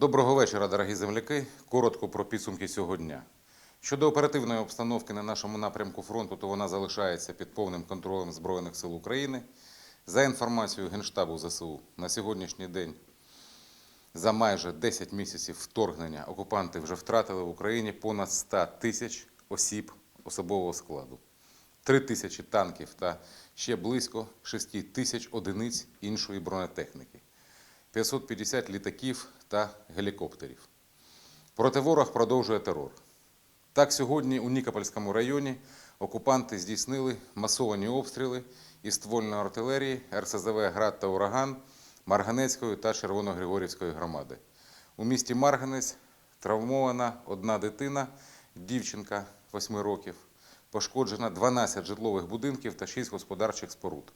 Доброго вечора, дорогі земляки. Коротко про підсумки цього дня. Щодо оперативної обстановки на нашому напрямку фронту, то вона залишається під повним контролем Збройних сил України. За інформацією Генштабу ЗСУ, на сьогоднішній день за майже 10 місяців вторгнення окупанти вже втратили в Україні понад 100 тисяч осіб особового складу, 3 тисячі танків та ще близько 6 тисяч одиниць іншої бронетехніки. 550 літаків та гелікоптерів. Проти ворог продовжує терор. Так, сьогодні у Нікопольському районі окупанти здійснили масовані обстріли із ствольної артилерії РСЗВ Град та Ураган Марганецької та Червоногригорівської громади. У місті Марганець травмована одна дитина, дівчинка 8 років. Пошкоджено 12 житлових будинків та 6 господарчих споруд.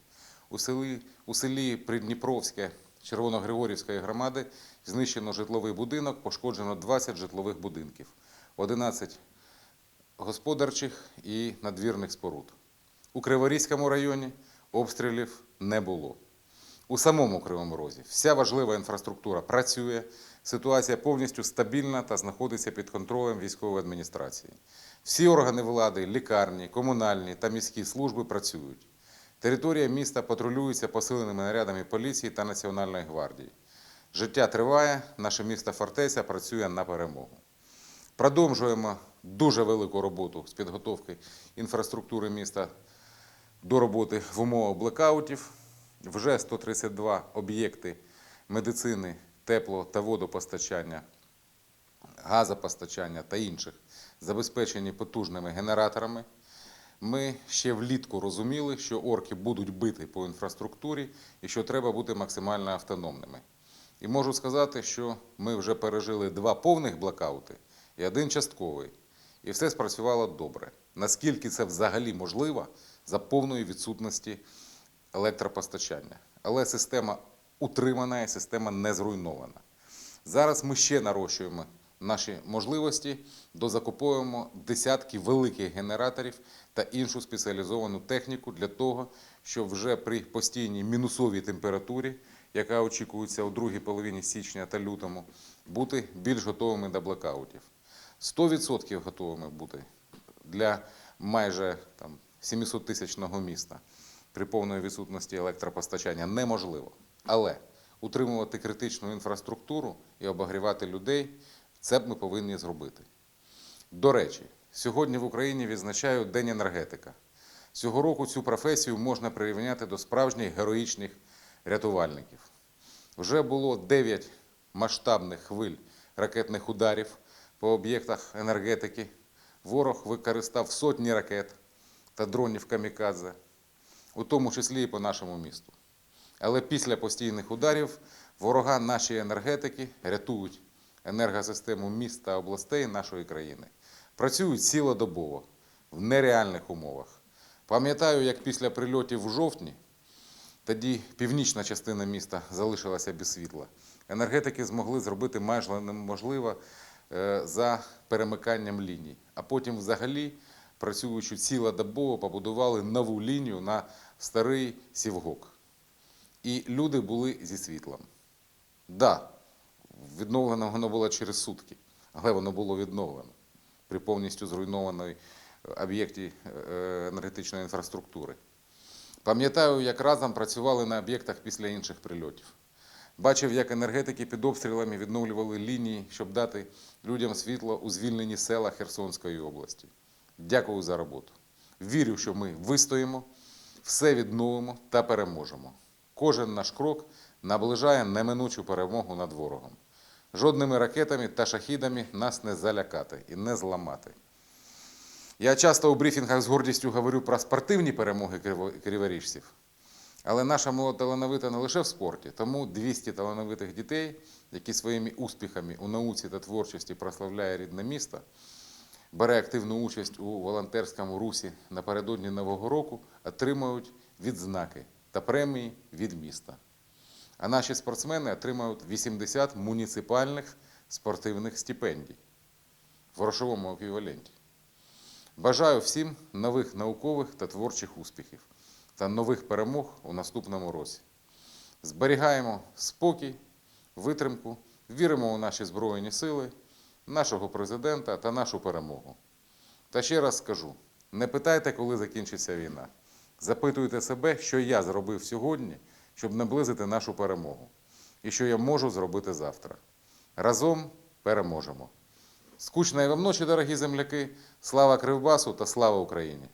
У селі, у селі Придніпровське Червоногригорівської громади знищено житловий будинок, пошкоджено 20 житлових будинків, 11 господарчих і надвірних споруд. У Криворізькому районі обстрілів не було. У самому Кривому Розі вся важлива інфраструктура працює, ситуація повністю стабільна та знаходиться під контролем військової адміністрації. Всі органи влади, лікарні, комунальні та міські служби працюють. Територія міста патрулюється посиленими нарядами поліції та Національної гвардії. Життя триває, наше місто Фортеця працює на перемогу. Продовжуємо дуже велику роботу з підготовки інфраструктури міста до роботи в умовах блекаутів. Вже 132 об'єкти медицини, тепло та водопостачання, газопостачання та інших забезпечені потужними генераторами. Ми ще влітку розуміли, що орки будуть бити по інфраструктурі і що треба бути максимально автономними. І можу сказати, що ми вже пережили два повних блокаути і один частковий. І все спрацювало добре. Наскільки це взагалі можливо за повної відсутності електропостачання. Але система утримана і система не зруйнована. Зараз ми ще нарощуємо наші можливості, дозакуповуємо десятки великих генераторів та іншу спеціалізовану техніку для того, щоб вже при постійній мінусовій температурі, яка очікується у другій половині січня та лютому, бути більш готовими до блекаутів. 100% готовими бути для майже там, 700 тисячного міста при повної відсутності електропостачання неможливо. Але утримувати критичну інфраструктуру і обігрівати людей це б ми повинні зробити. До речі, сьогодні в Україні відзначають День енергетика. Цього року цю професію можна прирівняти до справжніх героїчних рятувальників. Вже було 9 масштабних хвиль ракетних ударів по об'єктах енергетики. Ворог використав сотні ракет та дронів камікадзе, у тому числі і по нашому місту. Але після постійних ударів ворога наші енергетики рятують енергосистему міст та областей нашої країни. Працюють цілодобово, в нереальних умовах. Пам'ятаю, як після прильотів в жовтні, тоді північна частина міста залишилася без світла. Енергетики змогли зробити майже неможливо е, за перемиканням ліній. А потім, взагалі, працюючи цілодобово, побудували нову лінію на старий Сівгок. І люди були зі світлом. Да, відновлено воно було через сутки, але воно було відновлено при повністю зруйнованій об'єкті е, енергетичної інфраструктури. Пам'ятаю, як разом працювали на об'єктах після інших прильотів. Бачив, як енергетики під обстрілами відновлювали лінії, щоб дати людям світло у звільнені села Херсонської області. Дякую за роботу. Вірю, що ми вистоїмо, все відновимо та переможемо. Кожен наш крок наближає неминучу перемогу над ворогом. Жодними ракетами та шахідами нас не залякати і не зламати. Я часто у брифінгах з гордістю говорю про спортивні перемоги криворіжців. Але наша молодь талановита не лише в спорті, тому 200 талановитих дітей, які своїми успіхами у науці та творчості прославляє рідне місто, бере активну участь у волонтерському русі напередодні Нового року, отримують відзнаки та премії від міста. А наші спортсмени отримають 80 муніципальних спортивних стипендій в грошовому еквіваленті. Бажаю всім нових наукових та творчих успіхів та нових перемог у наступному році. Зберігаємо спокій, витримку Віримо у наші Збройні сили, нашого президента та нашу перемогу. Та ще раз скажу: не питайте, коли закінчиться війна. Запитуйте себе, що я зробив сьогодні, щоб наблизити нашу перемогу, і що я можу зробити завтра. Разом переможемо. Скучної вам ночі, дорогі земляки! Слава Кривбасу та слава Україні!